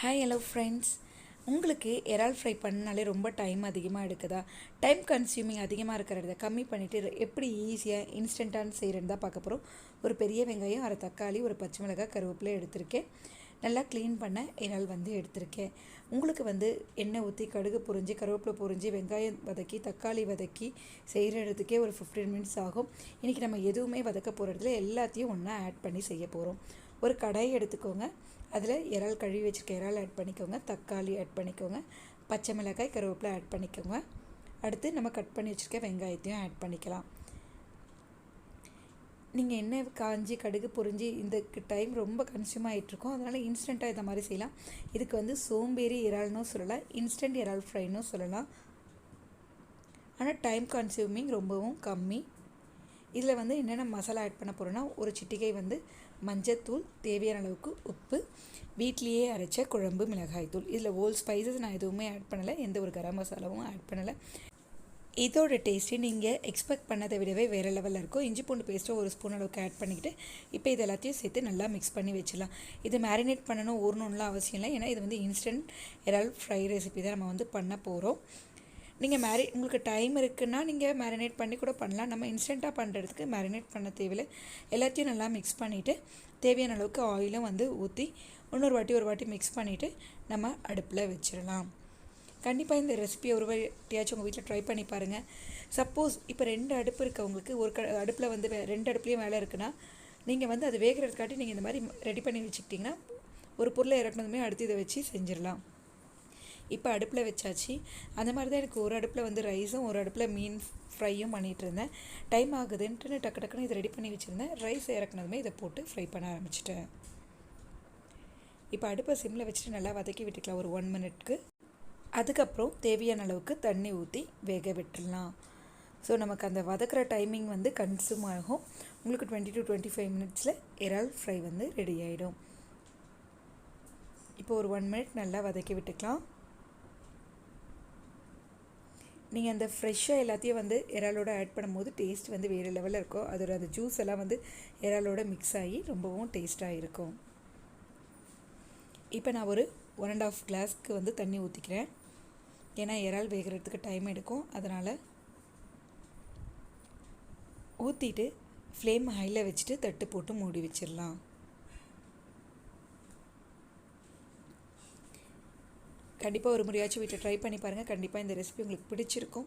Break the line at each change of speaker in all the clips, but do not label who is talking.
Hi hello friends உங்களுக்கு இறால் fry பண்ணாலே ரொம்ப டைம் அதிகமாக எடுக்குதா? டைம் கன்சியூமிங் அதிகமாக இருக்கிறத கம்மி பண்ணிவிட்டு எப்படி ஈஸியாக இன்ஸ்டண்ட்டான செய்கிறேன்னு தான் பார்க்க போகிறோம் ஒரு பெரிய வெங்காயம் அரை தக்காளி ஒரு பச்சை மிளகாய் கருவேப்பிலை எடுத்திருக்கேன். நல்லா க்ளீன் பண்ண இறால் வந்து எடுத்திருக்கேன். உங்களுக்கு வந்து எண்ணெய் ஊற்றி கடுகு பொறிஞ்சி கருவேப்பிலை பொறிஞ்சி வெங்காயம் வதக்கி தக்காளி வதக்கி செய்கிறதுக்கே ஒரு ஃபிஃப்டீன் மினிட்ஸ் ஆகும். இன்றைக்கி நம்ம எதுவுமே வதக்க போகிற இடத்துல எல்லாத்தையும் ஒன்றா ஆட் பண்ணி செய்ய போகிறோம் ஒரு கடாயை எடுத்துக்கோங்க. அதில் இறால் கழுவி வச்சுருக்க இறால் ஆட் பண்ணிக்கோங்க. தக்காளி ஆட் பண்ணிக்கோங்க. பச்சை மிளகாய் கருவேப்பிலை ஆட் பண்ணிக்கோங்க. அடுத்து நம்ம கட் பண்ணி வச்சுருக்க வெங்காயத்தையும் ஆட் பண்ணிக்கலாம். நீங்கள் எண்ணெய் காஞ்சி கடுகு பொரிஞ்சு இந்த டைம் ரொம்ப கன்சியூம் ஆகிட்ருக்கோம் அதனால் இன்ஸ்டண்ட்டாக இதை மாதிரி செய்யலாம். இதுக்கு வந்து சோம்பேறி இறால்னும் சொல்லலாம் இன்ஸ்டன்ட் இறால் ஃப்ரைனும் சொல்லலாம். ஆனால் டைம் கன்சியூமிங் ரொம்பவும் கம்மி. இதில் வந்து என்னென்ன மசாலா ஆட் பண்ண போகிறோன்னா ஒரு சிட்டிகை வந்து மஞ்சத்தூள் தேவையான அளவுக்கு உப்பு வீட்லேயே அரைச்ச குழம்பு மிளகாய் தூள். இதில் ஓல் ஸ்பைசஸ் நான் எதுவுமே ஆட் பண்ணலை. எந்த ஒரு கரம் மசாலாவும் ஆட் பண்ணலை. இதோட டேஸ்ட்டு நீங்கள் எக்ஸ்பெக்ட் பண்ணதை விடவே வேறு லெவலில் இருக்கும். இஞ்சி பூண்டு பேஸ்ட்டை ஒரு ஸ்பூன் அளவுக்கு ஆட் பண்ணிக்கிட்டு இப்போ இது எல்லாத்தையும் சேர்த்து நல்லா மிக்ஸ் பண்ணி வச்சிடலாம். இது மேரினேட் பண்ணணும் ஊறணும்லாம் அவசியம் இல்லை. ஏன்னா இது வந்து இன்ஸ்டன்ட் இறால் ஃப்ரை ரெசிபி தான் நம்ம வந்து பண்ண போகிறோம் நீங்கள் மேரி உங்களுக்கு டைம் இருக்குன்னா நீங்கள் மேரினேட் பண்ணி கூட பண்ணலாம். நம்ம இன்ஸ்டண்ட்டாக பண்ணுறதுக்கு மேரினேட் பண்ண தேவையில்லை. எல்லாத்தையும் நல்லா மிக்ஸ் பண்ணிவிட்டு தேவையான அளவுக்கு ஆயிலும் வந்து ஊற்றி இன்னொரு வாட்டி ஒரு வாட்டி மிக்ஸ் பண்ணிவிட்டு நம்ம அடுப்பில் வச்சிடலாம். கண்டிப்பாக இந்த ரெசிபியை ஒரு வாட்டியாச்சும் உங்கள் வீட்டில் ட்ரை பண்ணி பாருங்கள் சப்போஸ் இப்போ ரெண்டு அடுப்பு இருக்கவங்களுக்கு ஒரு க அடுப்பில் வந்து வே- ரெண்டு அடுப்புலேயும் வேலை இருக்குன்னா நீங்கள் வந்து அது வேகிறதுக்காட்டி நீங்கள் இந்த மாதிரி ரெடி பண்ணி வச்சுக்கிட்டிங்கன்னா ஒரு பொருளை இறக்குனதுமே அடுத்து இதை வச்சு செஞ்சிடலாம். இப்போ அடுப்பில் வச்சாச்சு. அந்த மாதிரி தான் எனக்கு ஒரு அடுப்பில் வந்து ரைஸும் ஒரு அடுப்பில் மீன் ஃப்ரையும் பண்ணிகிட்டு இருந்தேன். டைம் ஆகுதுன்ட்டு டக்கு டக்குன்னு இதை ரெடி பண்ணி வச்சுருந்தேன். ரைஸ் இறக்குனதுமே இதை போட்டு ஃப்ரை பண்ண ஆரம்பிச்சிட்டேன். இப்போ அடுப்பை சிம்மில் வச்சுட்டு நல்லா வதக்கி விட்டுக்கலாம். ஒரு ஒன் மினிட்க்கு. அதுக்கப்புறம் தேவையான அளவுக்கு தண்ணி ஊற்றி வேக விட்டுடலாம். ஸோ நமக்கு அந்த வதக்குற டைமிங் வந்து கன்சியூம் ஆகும். உங்களுக்கு டுவெண்ட்டி டு டுவெண்ட்டி ஃபைவ் மினிட்ஸில் இறால் ஃப்ரை வந்து ரெடி ஆகிடும் இப்போ ஒரு ஒன் மினிட் நல்லா வதக்கி விட்டுக்கலாம். நீங்கள் அந்த ஃப்ரெஷ்ஷாக எல்லாத்தையும் வந்து இறாலோட ஆட் பண்ணும்போது டேஸ்ட் வந்து வேறு லெவலில் இருக்கும். அதோட அந்த ஜூஸ் எல்லாம் வந்து இறாலோட மிக்ஸ் ஆகி ரொம்பவும் டேஸ்ட்டாக இருக்கும். இப்போ நான் ஒரு ஒன் அண்ட் ஆஃப் கிளாஸ்க்கு வந்து தண்ணி ஊற்றிக்கிறேன் ஏன்னா இறால் வேகிறதுக்கு டைம் எடுக்கும். அதனால் ஊற்றிட்டு ஃப்ளேம் ஹையில் வச்சுட்டு தட்டு போட்டு மூடி வச்சிடலாம். கண்டிப்பாக ஒரு முறையாச்சும் வீட்டில் ட்ரை பண்ணி பாருங்கள் கண்டிப்பாக இந்த ரெசிபி உங்களுக்கு பிடிச்சிருக்கும்.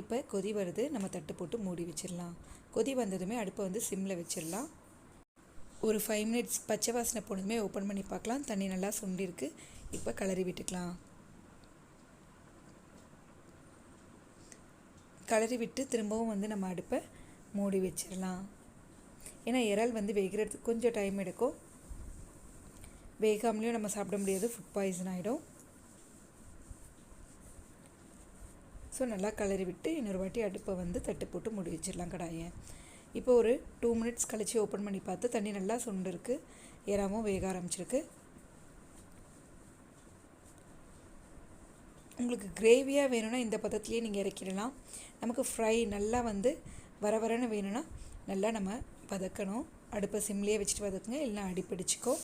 இப்போ கொதி வருது. நம்ம தட்டு போட்டு மூடி வச்சிடலாம். கொதி வந்ததுமே அடுப்பை வந்து சிம்மில் வச்சிடலாம். ஒரு ஃபைவ் மினிட்ஸ் பச்சை வாசனை போனதுமே ஓப்பன் பண்ணி பார்க்கலாம். தண்ணி நல்லா சுண்டிருக்கு இப்போ கலரி விட்டுக்கலாம். கிளறி விட்டு திரும்பவும் வந்து நம்ம அடுப்பை மூடி வச்சிடலாம். ஏன்னா இறால் வந்து வேகிறதுக்கு கொஞ்சம் டைம் எடுக்கும். வேகாமலேயும் நம்ம சாப்பிட முடியாது. ஃபுட் பாய்சன் ஆகிடும் ஸோ நல்லா கலரி விட்டு இன்னொரு வாட்டி அடுப்பை வந்து தட்டு போட்டு மூடி வச்சிடலாம் கடாயை. இப்போ ஒரு டூ மினிட்ஸ் கழித்து ஓப்பன் பண்ணி பார்த்து தண்ணி நல்லா சுண்டிருக்கு ஏறாமல் வேக ஆரம்பிச்சிருக்கு. உங்களுக்கு கிரேவியாக வேணும்னா இந்த பதத்துலேயே நீங்கள் இறக்கிடலாம். நமக்கு ஃப்ரை நல்லா வந்து வர வரன்னு வேணும்னா நல்லா நம்ம வதக்கணும். அடுப்பை சிம்லேயே வச்சுட்டு வதக்குங்க. இல்லைனா அடிப்பிடிச்சிக்கோ.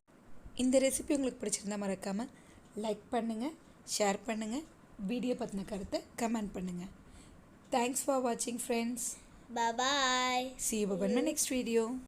இந்த ரெசிபி உங்களுக்கு பிடிச்சிருந்தா மறக்காமல் லைக் பண்ணுங்கள் ஷேர் பண்ணுங்கள் வீடியோ பற்றின கருத்தை கமெண்ட் பண்ணுங்கள் தேங்க்ஸ் ஃபார் வாட்சிங் friends you in my next video.